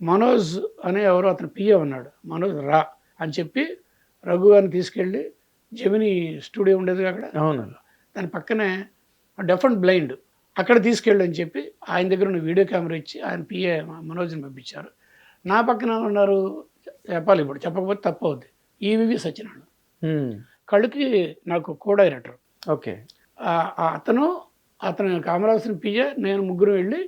మనోజ్ అనే ఎవరో అతను పిఏ ఉన్నాడు. మనోజ్ రా అని చెప్పి రఘు గారిని తీసుకెళ్ళి జమిని స్టూడియో ఉండేది అక్కడ. అవును దాని పక్కనే డెఫ్ అండ్ బ్లైండ్ అక్కడ తీసుకెళ్ళు అని చెప్పి ఆయన దగ్గర ఉన్న వీడియో కెమెరా ఇచ్చి ఆయన పిఏ మనోజ్ని పంపించారు. నా పక్కన ఉన్నారు చెప్పాలి ఇప్పుడు. చెప్పకపోతే తప్పు అవుద్ది ఈవివి సత్యనారాయణ కళ్ళుకి నాకు కో డైరెక్టర్ ఓకే అతను అతను కామరాసిన పిఏ నేను ముగ్గురు వెళ్ళి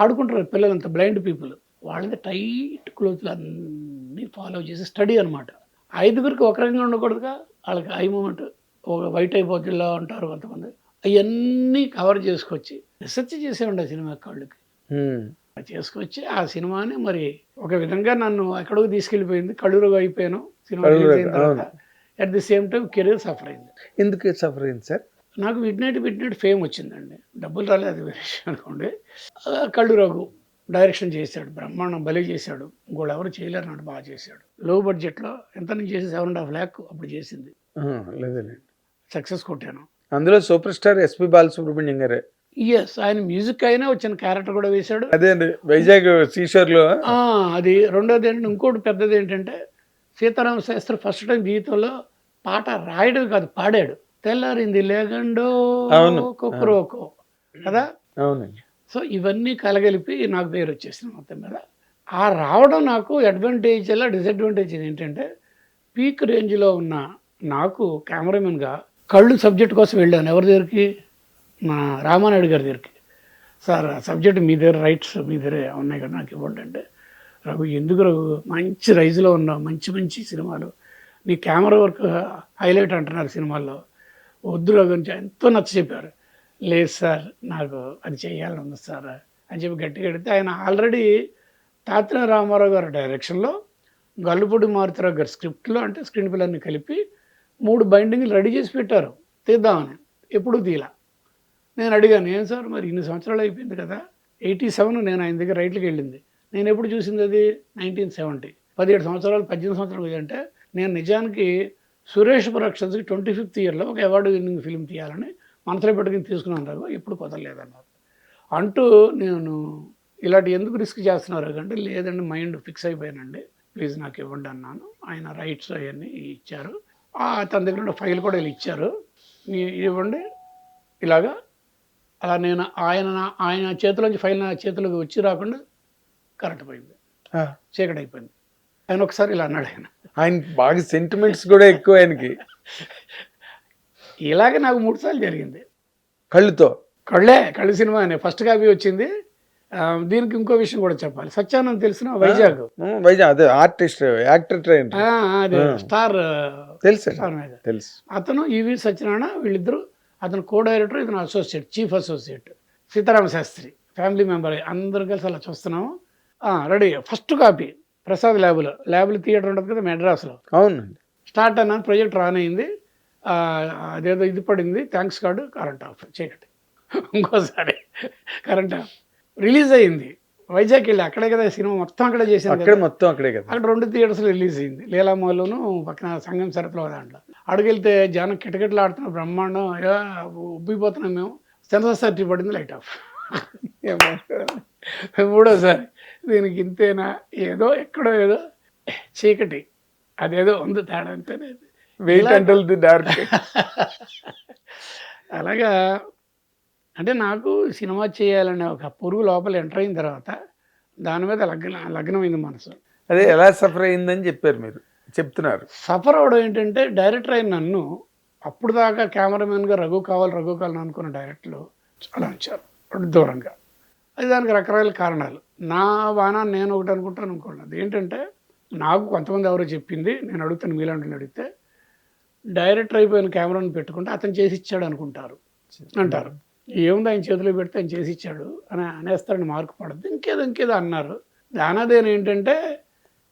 ఆడుకుంటారు పిల్లలంతా బ్లైండ్ పీపుల్. వాళ్ళది టైట్ క్లోత్లు అన్నీ ఫాలో చేసి స్టడీ అనమాట ఐదుగురికి ఒక రకంగా ఉండకూడదుగా? వాళ్ళకి ఐ మూమెంట్ ఒక వైట్ అయిపోతే ఇలా ఉంటారు కొంతమంది. అవన్నీ కవర్ చేసుకొచ్చి రీసెర్చ్ చేసే ఉండే సినిమా కాళ్ళకి. ఉమ్, చేసుకొచ్చి ఆ సినిమాని మరి ఒక విధంగా నన్ను ఎక్కడికి తీసుకెళ్ళిపోయింది. కళ్ళురుగు అయిపోయాను. Cinema at the same time career suffer అయింది. ఎందుకు సఫర్ అయింది సార్? నాకు midnight midnight fame వచ్చిందండి. డబ్బులు రాలేదు వేరే విషయం అనుకోండి. ఆ, కళ్ళు రఘు. డైరెక్షన్ చేశాడు బ్రహ్మాండం బలి చేశాడు. ఇంకోళ్ళు ఎవరు చేయలేరు నాడు బాగా చేశాడు. లో బడ్జెట్లో ఎంత నేను చేసి సెవెన్ అండ్ హాఫ్ ల్యాక్ అప్పుడు చేసింది. లేదండి సక్సెస్ కొట్టాను. అందులో సూపర్ స్టార్ ఎస్పి బాలసుబ్రహ్మణ్యం గారే? ఎస్ ఆయన మ్యూజిక్ అయినా వచ్చిన క్యారెక్టర్ కూడా వేశాడు. అదే అండి వైజాగ్ సీషోర్లో ఆ, అది రెండోది ఏంటంటే ఇంకోటి పెద్దది ఏంటంటే సీతారామ శాస్త్రి ఫస్ట్ టైం జీవితంలో పాట రాయడం కాదు పాడాడు. తెల్లారింది లేగండో. కుక్రోకో కదా? అవునండి. సో ఇవన్నీ కలగలిపి నాకు పేరు వచ్చేసింది మొత్తం మీద. ఆ రావడం నాకు అడ్వాంటేజ్ ఎలా డిసడ్వాంటేజ్ ఏంటంటే పీక్ రేంజ్లో ఉన్న నాకు కెమెరామెన్గా కళ్ళు సబ్జెక్ట్ కోసం వెళ్ళాను. ఎవరి దగ్గరికి? మా రామానాయుడు గారి దగ్గరికి. సార్ సబ్జెక్ట్ మీ దగ్గర రైట్స్ మీ దగ్గర ఉన్నాయి కదా నాకు ఇవ్వండి అంటే. రఘు ఎందుకు రఘు? మంచి రైజ్లో ఉన్నావు మంచి మంచి సినిమాలు. నీ కెమెరా వర్క్ హైలైట్ అంటున్నారు సినిమాల్లో. వద్దు రఘు అని ఎంతో నచ్చ చెప్పారు. లేదు సార్ నాకు అది చేయాలని ఉంది సార్ అని చెప్పి గట్టిగా అడిగితే ఆయన ఆల్రెడీ తాతిన రామారావు గారి డైరెక్షన్లో గల్లుపూడి మారుతిరావు గారి స్క్రిప్ట్లో అంటే స్క్రీన్ పిల్లర్ని కలిపి మూడు బైండింగ్లు రెడీ చేసి పెట్టారు తీద్దామని. ఎప్పుడు తీలా. నేను అడిగాను ఏం సార్ మరి ఇన్ని సంవత్సరాలు అయిపోయింది కదా ఎయిటీ సెవెన్ నేను ఆయన దగ్గర రైట్లకి వెళ్ళింది. నేను ఎప్పుడు చూసింది అది? Nineteen seventy. పదిహేడు సంవత్సరాలు పద్దెనిమిది సంవత్సరాలు అంటే నేను నిజానికి సురేష్ ప్రొడక్షన్స్కి ట్వంటీ ఫిఫ్త్ ఇయర్లో ఒక అవార్డు విన్నింగ్ ఫిల్మ్ తీయాలని మనసులో పెట్టుకుని తీసుకున్నాను రావు ఎప్పుడు కుదరలేదన్నారు. అంటూ నేను ఇలాంటి ఎందుకు రిస్క్ చేస్తున్నారు అంటే లేదండి మైండ్ ఫిక్స్ అయిపోయానండి. ప్లీజ్ నాకు ఇవ్వండి అన్నాను. ఆయన రైట్స్ అవన్నీ ఇచ్చారు. ఆ, తన దగ్గర ఉన్న ఫైల్ కూడా వీళ్ళు ఇచ్చారు. ఇవ్వండి. ఇలాగా. అలా నేను ఆయన ఆయన చేతిలోంచి ఫైల్ నా చేతిలోకి వచ్చి రాకుండా కరెంట్ పోయింది. చీకటి అయిపోయింది. ఆయన ఒకసారి ఇలా అన్నాడు ఆయన. ఆయన బాగా సెంటిమెంట్స్ కూడా ఎక్కువ ఆయనకి. ఇలాగే నాకు మూడు సార్లు జరిగింది. కళ్ళుతో? కళ్ళే కళ్ళు సినిమా అనే ఫస్ట్ కాపీ వచ్చింది. దీనికి ఇంకో విషయం కూడా చెప్పాలి. సత్యానంద్ తెలిసిన వైజాగ్. వైజాగ్ అదే ఆర్టిస్ట్ యాక్టర్ ట్రైన్. అదే స్టార్ తెలుసు. తెలుసు. అతను ఈవి సత్యనారాయణ వీళ్ళిద్దరు అతను కో డైరెక్టర్ ఇతను associate chief associate. Sitarama Sastry family member అందరు కలిసి అలా చూస్తున్నాము రెడీ. ఫస్ట్ కాపీ ప్రసాద్ ల్యాబ్లో. ల్యాబ్లో థియేటర్ ఉంటుంది కదా మెడ్రాస్లో. అవునండి. స్టార్ట్ అన్న ప్రాజెక్ట్ రాన్ అయింది. అదేదో ఇది పడింది థ్యాంక్స్ కార్డు కరెంట్ ఆఫ్ చీకటి ఇంకోసారి కరెంట్ ఆఫ్ రిలీజ్ అయింది వైజాగ్ వెళ్ళి అక్కడే కదా సినిమా మొత్తం అక్కడే చేసింది అక్కడే మొత్తం అక్కడే కదా. అక్కడ రెండు థియేటర్స్ రిలీజ్ అయింది లీలామాల్లోను పక్కన సంగం సరఫలో దాంట్లో అడుగెళ్తే జనం కిటకిటలు ఆడుతున్న బ్రహ్మాండం ఉబ్బిపోతున్నాం మేము. సెన్సర్ సర్టి పడింది లైట్ ఆఫ్ మూడోసారి దీనికి ఇంతేనా? ఏదో ఎక్కడో ఏదో చీకటి. అదేదో ఉంది తేడా అంతేనే వెయిట్ అంటల్ ది డార్క్ అలాగా అంటే నాకు సినిమా చేయాలనే ఒక పురుగు లోపల ఎంటర్ అయిన తర్వాత దాని మీద లగ్న లగ్నమైంది మనసు. అదే ఎలా సఫర్ అయిందని చెప్పారు మీరు. చెప్తున్నారు. సఫర్ అవడం ఏంటంటే డైరెక్టర్ అయిన నన్ను అప్పుడు దాకా కెమెరామెన్గా రఘు కావాలి రఘు కావాలని అనుకున్న డైరెక్టర్లు చాలా ఉంచారు దూరంగా. అది దానికి రకరకాల కారణాలు. నా వాన నేను ఒకటి అనుకుంటాను అనుకోండి. అది ఏంటంటే నాకు కొంతమంది ఎవరో చెప్పింది నేను అడుగుతాను మీలాంటి అడిగితే డైరెక్టర్ అయిపోయిన కెమెరాను పెట్టుకుంటే అతను చేసి ఇచ్చాడు అనుకుంటారు అంటారు. ఏముంది ఆయన చేతిలో పెడితే ఆయన చేసి ఇచ్చాడు అని అనేస్తారని మార్కు పడద్దు. ఇంకేదో ఇంకేదో అన్నారు. దానాదేన ఏంటంటే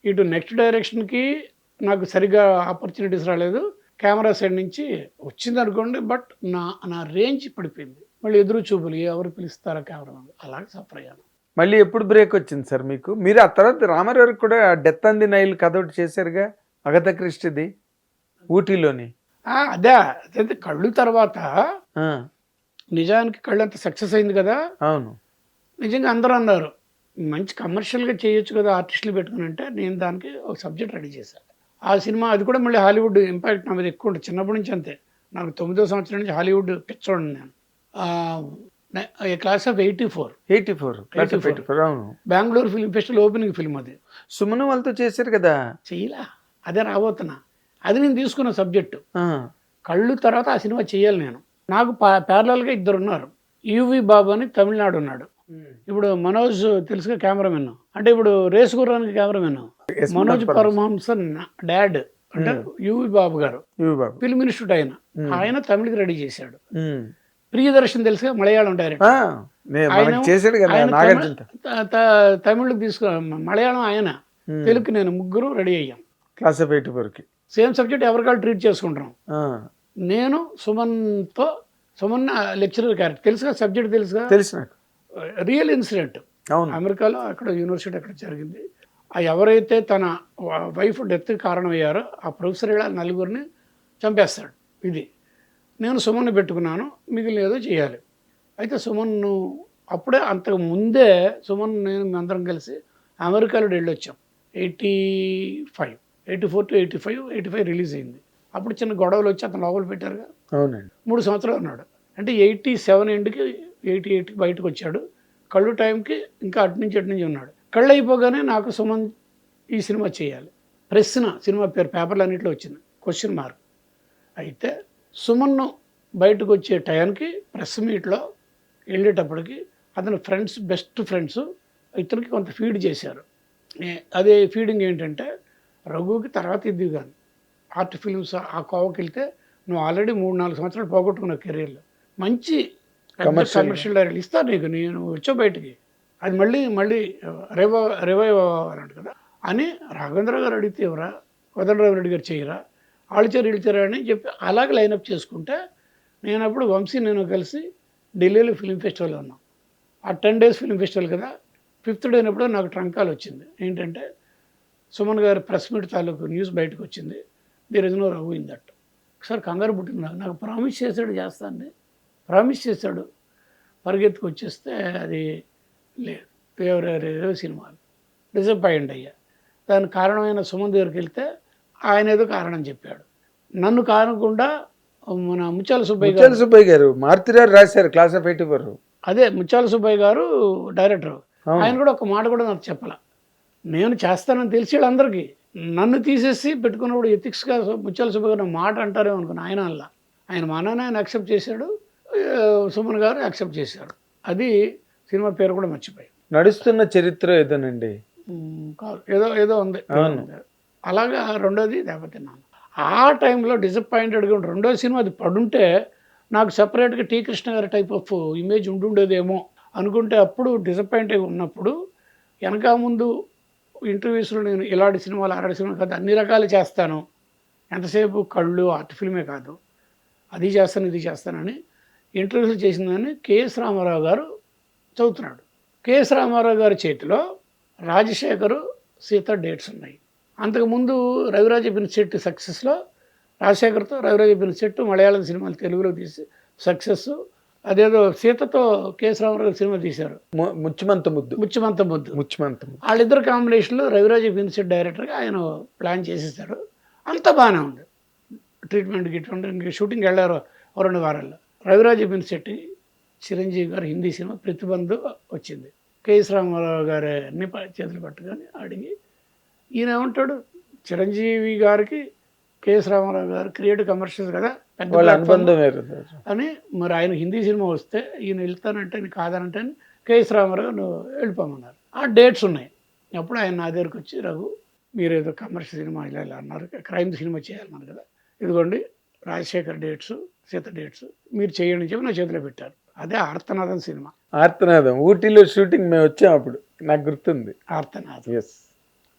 ఇటు నెక్స్ట్ డైరెక్షన్కి నాకు సరిగా ఆపర్చునిటీస్ రాలేదు. కెమెరా సైడ్ నుంచి వచ్చింది అనుకోండి బట్ నా నా రేంజ్ పడిపోయింది. మళ్ళీ ఎదురు చూపులు ఎవరు పిలుస్తారా కెమెరా అలాగే సఫర్ అయ్యాను. మళ్ళీ ఎప్పుడు బ్రేక్ వచ్చింది సార్ మీకు? మీరు ఆ తర్వాత రామారావు కూడా డెత్ అంది నైల్ కథ ఒకటి చేశారుగా? అగత క్రిస్టిది ఊటీలోని? అదే. అదే కళ్ళు తర్వాత నిజానికి కళ్ళు అంత సక్సెస్ అయింది కదా? అవును. నిజంగా అందరూ అన్నారు మంచి కమర్షియల్గా చేయొచ్చు కదా ఆర్టిస్టులు పెట్టుకుని అంటే నేను దానికి ఒక సబ్జెక్ట్ రెడీ చేశాను ఆ సినిమా అది కూడా మళ్ళీ హాలీవుడ్ ఇంపాక్ట్ నా మీద ఎక్కువ ఉంటుంది. చిన్నప్పటి నుంచి అంతే. నాకు తొమ్మిదో సంవత్సరం నుంచి హాలీవుడ్ పిచ్చోడండి నేను. Class of eighty four. Eighty four. Class of 84. Eighty four అవును. Bengaluru film festival opening film అది. సుమన్ వాళ్ళతో చేశారు కదా? చెయ్యలా అదే రాబోతున్నా. అది నేను తీసుకున్న సబ్జెక్టు. కళ్ళు తర్వాత ఆ సినిమా చేయాలి నేను. నాకు ప్యారలల్గా ఇద్దరు ఉన్నారు. యువి బాబు అని తమిళనాడు ఉన్నాడు. ఇప్పుడు మనోజ్ తెలుసుగా కెమెరామెన్. అంటే ఇప్పుడు రేసు గుర్రానికి కెమెరామెన్. మనోజ్ పరమహంస. డాడ్. అంటే U V Babu garu. Film institute ఆయన. ఆయన తమిళకి రెడీ చేశాడు. ప్రియదర్శన్ తెలుసుగా మలయాళం డైరెక్టర్ తమిళ- తమిళ్కి తీసుకు మలయాళం ఆయన. తెలుగుకి నేను ముగ్గురు రెడీ అయ్యాం. క్లాస్ ఎయిటీ ఫోర్కి సేమ్ సబ్జెక్ట్ ఎవరికాళ్ళు ట్రీట్ చేసుకుంటాం నేను సుమన్తో సుమన్ లెక్చరర్ క్యారెక్టర్. తెలుసుగా సబ్జెక్ట్ తెలుసుగా? తెలుసు నాకు. Real incident. అవును. అమెరికాలో అక్కడ యూనివర్సిటీ అక్కడ జరిగింది. ఆ ఎవరైతే తన వైఫ్ డెత్ కారణమయ్యారో ఆ ప్రొఫెసర్ ఇలా నలుగురిని చంపేస్తాడు. ఇది. నేను సుమన్ను పెట్టుకున్నాను మిగిలిన ఏదో చేయాలి. అయితే సుమన్ను అప్పుడే అంతకు ముందే సుమన్ నేను అందరం కలిసి అమెరికాలో వెళ్ళొచ్చాం. Eighty five. Eighty four to eighty five eighty five release అయింది. అప్పుడు చిన్న గొడవలు వచ్చి అతను లోపల పెట్టారుగా. అవునండి. మూడు సంవత్సరాలు ఉన్నాడు. అంటే ఎయిటీ సెవెన్ ఎండ్కి ఎయిటీ ఎయిట్కి బయటకు వచ్చాడు. కళ్ళు టైంకి ఇంకా అటు నుంచి అటు నుంచి ఉన్నాడు. కళ్ళు అయిపోగానే నాకు సుమన్ ఈ సినిమా చేయాలి. ప్రశ్న సినిమా పేరు పేపర్లు అన్నింటిలో వచ్చింది. క్వశ్చన్ మార్క్ అయితే సుమన్ను బయటకు వచ్చే టైంకి ప్రెస్ మీట్లో వెళ్ళేటప్పటికి అతని ఫ్రెండ్స్ బెస్ట్ ఫ్రెండ్స్ ఇతనికి కొంత ఫీడ్ చేశారు. అదే ఫీడింగ్ ఏంటంటే రఘుకి తర్వాత ఇది కానీ ఆర్ట్ ఫిల్మ్స్ ఆ కోవకి వెళ్తే నువ్వు ఆల్రెడీ మూడు నాలుగు సంవత్సరాలు పోగొట్టుకున్నావు కెరీర్లో. మంచి. కమర్షియల్ డైరెక్టర్ ఇస్తా నీకు నేను వచ్చావు బయటికి. అది మళ్ళీ మళ్ళీ రివైవ్ రివైవ్ అవ్వాలంట కదా. అని రాఘవేంద్ర గారు అడిగితే ఎవరా? కోదండరావు రెడ్డి గారు చేయరా? వాళ్ళు చేయరు వీళ్ళు చేయరా అని చెప్పి అలాగే లైనప్ చేసుకుంటే నేను అప్పుడు వంశీ నేను కలిసి ఢిల్లీలో ఫిల్మ్ ఫెస్టివల్ ఉన్నాం. ఆ టెన్ డేస్ ఫిల్మ్ ఫెస్టివల్ కదా ఫిఫ్త్ డే అయినప్పుడు నాకు ట్రంకాల్ వచ్చింది. ఏంటంటే సుమన్ గారి ప్రెస్ మీట్ తాలూకు న్యూస్ బయటకు వచ్చింది. There is no Raghu in that. ఒకసారి కంగారు పుట్టింది నాకు. ప్రామిస్ చేశాడు చేస్తాను ప్రామిస్ చేశాడు. పరిగెత్తుకు వచ్చేస్తే అది లేదు ఎవరెవరేదో సినిమాలు. డిసప్పాయింట్ అయ్యా. దానికి కారణమైన సుమన్ దగ్గరికి వెళ్తే ఆయన ఏదో కారణం చెప్పాడు. నన్ను కానకుండా మన ముత్యాల సుబ్బయ్య ముత్యాల సుబ్బయ్య గారు మారుతిరారు రాశారు క్లాస్ ఆఫ్ ఎయిటీ అదే ముత్యాల సుబ్బయ్య గారు డైరెక్టర్. ఆయన కూడా ఒక మాట కూడా నాకు చెప్పాల. నేను చేస్తానని తెలిసి వాళ్ళందరికీ. నన్ను తీసేసి పెట్టుకున్నప్పుడు ఎథిక్స్గా ముత్యాల సుబ్బయ్య గారు నా మాట అంటారేమో అనుకున్నా ఆయన అలా. ఆయన మా నాన్న ఆయన యాక్సెప్ట్ చేశాడు సుమన్ గారు యాక్సెప్ట్ చేశాడు అది సినిమా పేరు కూడా మర్చిపోయి నడుస్తున్న చరిత్ర ఏదోనండి? కాదు. ఏదో ఏదో ఉంది. అలాగా రెండోది దెబ్బతిన్నాను ఆ టైంలో డిసప్పాయింటెడ్గా రెండో సినిమా అది పడుంటే నాకు సపరేట్గా టీ కృష్ణ గారి టైప్ ఆఫ్ ఇమేజ్ ఉండుండేదేమో అనుకుంటే అప్పుడు డిసప్పాయింట్ ఉన్నప్పుడు వెనక ముందు ఇంటర్వ్యూస్లో నేను ఇలాంటి సినిమాలు అలాంటి సినిమాలు కాదు అన్ని రకాలు చేస్తాను. ఎంతసేపు కళ్ళు ఆర్ట్ ఫిల్మే కాదు. అది చేస్తాను ఇది చేస్తానని ఇంటర్వ్యూలు చేసిందని కెఎస్ రామారావు గారు చదువుతున్నాడు. కెఎస్ రామారావు గారి చేతిలో రాజశేఖరు సీత డేట్స్ ఉన్నాయి. అంతకుముందు రవిరాజ పినిశెట్టి సక్సెస్లో రాజశేఖర్తో రవిరాజ పినిశెట్టు మలయాళం సినిమాలు తెలుగులో తీసి సక్సెస్ అదేదో సీతతో కేఎస్ రామారావు సినిమా తీశారు. ముచ్చిమంత ముద్దు. ముచ్చమంత ముద్దు. ముచ్చిమంత వాళ్ళిద్దరు కాంబినేషన్లో రవిరాజ పినిచెట్ డైరెక్టర్గా ఆయన ప్లాన్ చేసేసాడు అంతా బాగానే ఉంది. ట్రీట్మెంట్ గిట్మెంట్ ఇంక షూటింగ్ వెళ్ళారు రెండు వారాల్లో. రవిరాజ పినిచెట్టి చిరంజీవి గారు హిందీ సినిమా ప్రతిబంధు వచ్చింది. కేఎస్ రామారావు గారి అన్ని ప- చేతులు పట్టుకొని అడిగి ఈయన ఏమంటాడు చిరంజీవి గారికి కేఎస్ రామారావు గారు క్రియేటివ్ కమర్షియల్స్ కదా పెద్ద అని మరి ఆయన హిందీ సినిమా వస్తే ఈయన వెళ్తానంటే నీ కాదనంటే కేఎస్ రామారావు నువ్వు వెళ్ళిపోమన్నారు. ఆ డేట్స్ ఉన్నాయి. అప్పుడు ఆయన నా దగ్గరికి వచ్చి రఘు మీరు ఏదో కమర్షియల్ సినిమా ఇలా ఇలా అన్నారు క్రైమ్ సినిమా చేయాలన్నారు కదా. ఇదిగోండి రాజశేఖర్ డేట్స్ సీత డేట్స్ మీరు చేయండి చెప్పి నా చేతిలో పెట్టారు. అదే ఆర్తనాథం సినిమా. ఆర్తనాదం ఊటీలో షూటింగ్ మేము వచ్చాం అప్పుడు. నాకు గుర్తుంది. ఆర్తనాథం ఎస్